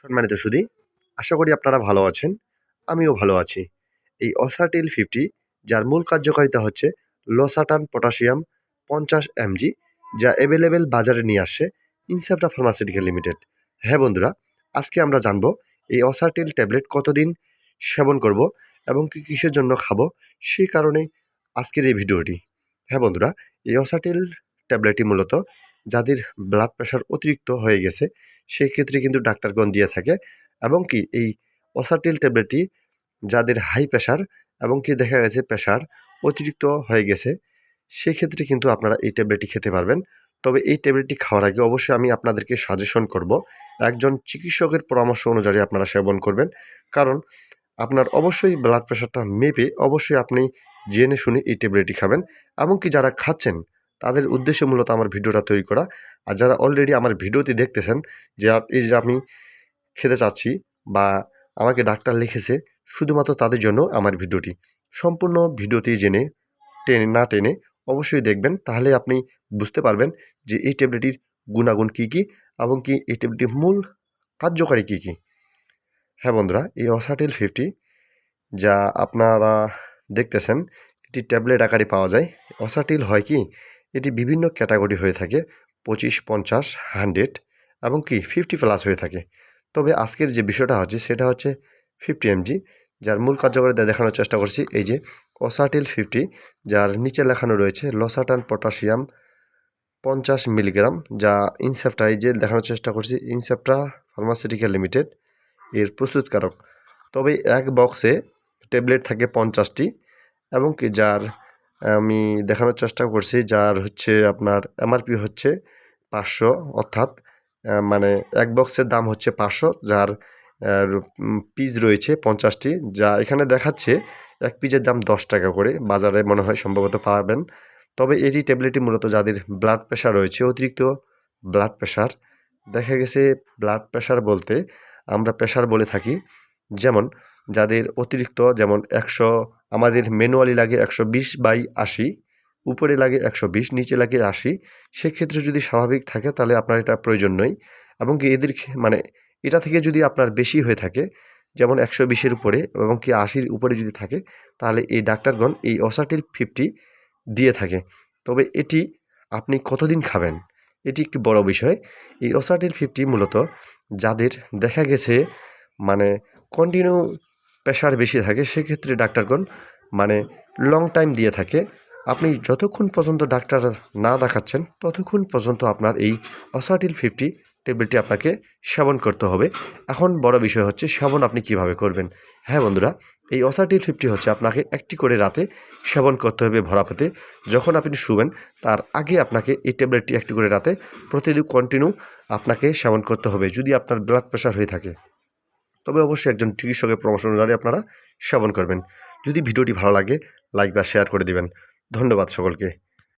সম্মানিত সুদী, আশা করি আপনারা ভালো আছেন, আমিও ভালো আছি। এই অসাটিল ফিফটি যার মূল কার্যকারিতা হচ্ছে লসাটান পটাশিয়াম পঞ্চাশ এমজি যা অ্যাভেলেবেল বাজারে নিয়ে আসছে ইনসেপ্টা ফার্মাসিউটিক্যাল লিমিটেড হ্যাঁ বন্ধুরা, আজকে আমরা জানব এই অসাটিল ট্যাবলেট কতদিন সেবন করব এবং কি কিসের জন্য খাব, সেই কারণে আজকের এই ভিডিওটি। হ্যাঁ বন্ধুরা, এই অসাটিল ট্যাবলেটটি মূলত যাদের ব্লাড প্রেশার অতিরিক্ত হয়ে গেছে সেই ক্ষেত্রে কিন্তু ডাক্তারগণ দিয়ে থাকে। এবং কি, এই অসাটিল ট্যাবলেটটি যাদের হাই প্রেশার এবং কি দেখা গেছে প্রেশার অতিরিক্ত হয়ে গেছে, সেক্ষেত্রে কিন্তু আপনারা এই ট্যাবলেটটি খেতে পারবেন। তবে এই ট্যাবলেটটি খাওয়ার আগে অবশ্যই আমি আপনাদেরকে সাজেশন করব, একজন চিকিৎসকের পরামর্শ অনুযায়ী আপনারা সেবন করবেন। কারণ আপনার অবশ্যই ব্লাড প্রেশারটা মেপে অবশ্যই আপনি জেনে শুনে এই ট্যাবলেটটি খাবেন। এমনকি যারা খাচ্ছেন তাদের উদ্দেশ্যে মূলত আমার ভিডিওটা তৈরি করা। আর যারা অলরেডি আমার ভিডিওটি দেখতেছেন, যে এই যে আমি খেতে চাচ্ছি বা আমাকে ডাক্তার লিখেছে, শুধুমাত্র তাদের জন্য আমার ভিডিওটি। সম্পূর্ণ ভিডিওটি জেনে, টেনে, না টেনে অবশ্যই দেখবেন, তাহলে আপনি বুঝতে পারবেন যে এই ট্যাবলেটটির গুণাগুণ কী কী এবং কি এই ট্যাবলেটটির মূল কার্যকারী কী কী। হ্যাঁ বন্ধুরা, এই অসাটিল ফিফটি যা আপনারা দেখতেছেন, এটি ট্যাবলেট আকারে পাওয়া যায়। অসাটিল হয় কি? এটি বিভিন্ন ক্যাটাগরি হয়ে থাকে, পঁচিশ, পঞ্চাশ, হান্ড্রেড এবং কি ফিফটি প্লাস হয়ে থাকে। তবে আজকের যে বিষয়টা হচ্ছে সেটা হচ্ছে ফিফটি এমজি যার মূল কার্যকারিতা দেখানোর চেষ্টা করছি। এই যে অসাটিল ফিফটি যার নিচে লেখানো রয়েছে লসাটান পটাশিয়াম পঞ্চাশ মিলিগ্রাম যা ইনসেপ্টা এই যে দেখানোর চেষ্টা করছি ইনসেপ্টা ফার্মাসিউটিক্যাল লিমিটেড এর প্রস্তুতকারক। তবে এক বক্সে ট্যাবলেট থাকে পঞ্চাশটি এবং কি যার আমি দেখানোর চেষ্টা করছি, যার হচ্ছে আপনার এমআরপি হচ্ছে পাঁচশো, অর্থাৎ মানে এক বক্সের দাম হচ্ছে পাঁচশো, যার পিস রয়েছে পঞ্চাশটি, যা এখানে দেখাচ্ছে এক পিসের দাম দশ টাকা করে, বাজারে মনে হয় সম্ভবত পাবেন। তবে এটি ট্যাবলেটটি মূলত যাদের ব্লাড প্রেশার রয়েছে, অতিরিক্ত ব্লাড প্রেশার দেখা গেছে ব্লাড প্রেশার বলতে আমরা প্রেশার বলে থাকি, যেমন যাদের অতিরিক্ত, যেমন একশো আমাদের ম্যানুয়ালি লাগে একশো বিশ বাই আশি, উপরে লাগে একশো বিশ, নিচে লাগে আশি। সেক্ষেত্রে যদি স্বাভাবিক থাকে তাহলে আপনার এটা প্রয়োজন নয়। এবং কি এদের মানে এটা থেকে যদি আপনার বেশি হয়ে থাকে, যেমন একশো বিশের উপরে এবং কি আশির উপরে যদি থাকে, তাহলে এই ডাক্তারগণ এই অসাটিল ফিফটি দিয়ে থাকে। তবে এটি আপনি কতদিন খাবেন? এটি একটি বড় বিষয়। এই অসাটিল ফিফটি মূলত যাদের দেখা গেছে মানে কন্টিনিউ প্রেশার বেশি থাকে, সেক্ষেত্রে ডাক্তারগণ মানে লং টাইম দিয়ে থাকে। আপনি যতক্ষণ পর্যন্ত ডাক্তার না দেখাচ্ছেন, ততক্ষণ পর্যন্ত আপনার এই অসাটিল ফিফটি ট্যাবলেটটি আপনাকে সেবন করতে হবে। এখন বড় বিষয় হচ্ছে, সেবন আপনি কীভাবে করবেন? হ্যাঁ বন্ধুরা, এই অসাটিল ফিফটি হচ্ছে আপনাকে একটি করে রাতে সেবন করতে হবে ভরা পেতে যখন আপনি শুবেন, তার আগে আপনাকে এই ট্যাবলেটটি একটি করে রাতে প্রতিদিন কন্টিনিউ আপনাকে সেবন করতে হবে, যদি আপনার ব্লাড প্রেশার হয়ে থাকে। তবে অবশ্যই একজন চিকিৎসকের পরামর্শ অনুযায়ী আপনারা সেবন করবেন। যদি ভিডিওটি ভালো লাগে লাইক বা শেয়ার করে দিবেন। ধন্যবাদ সকলকে।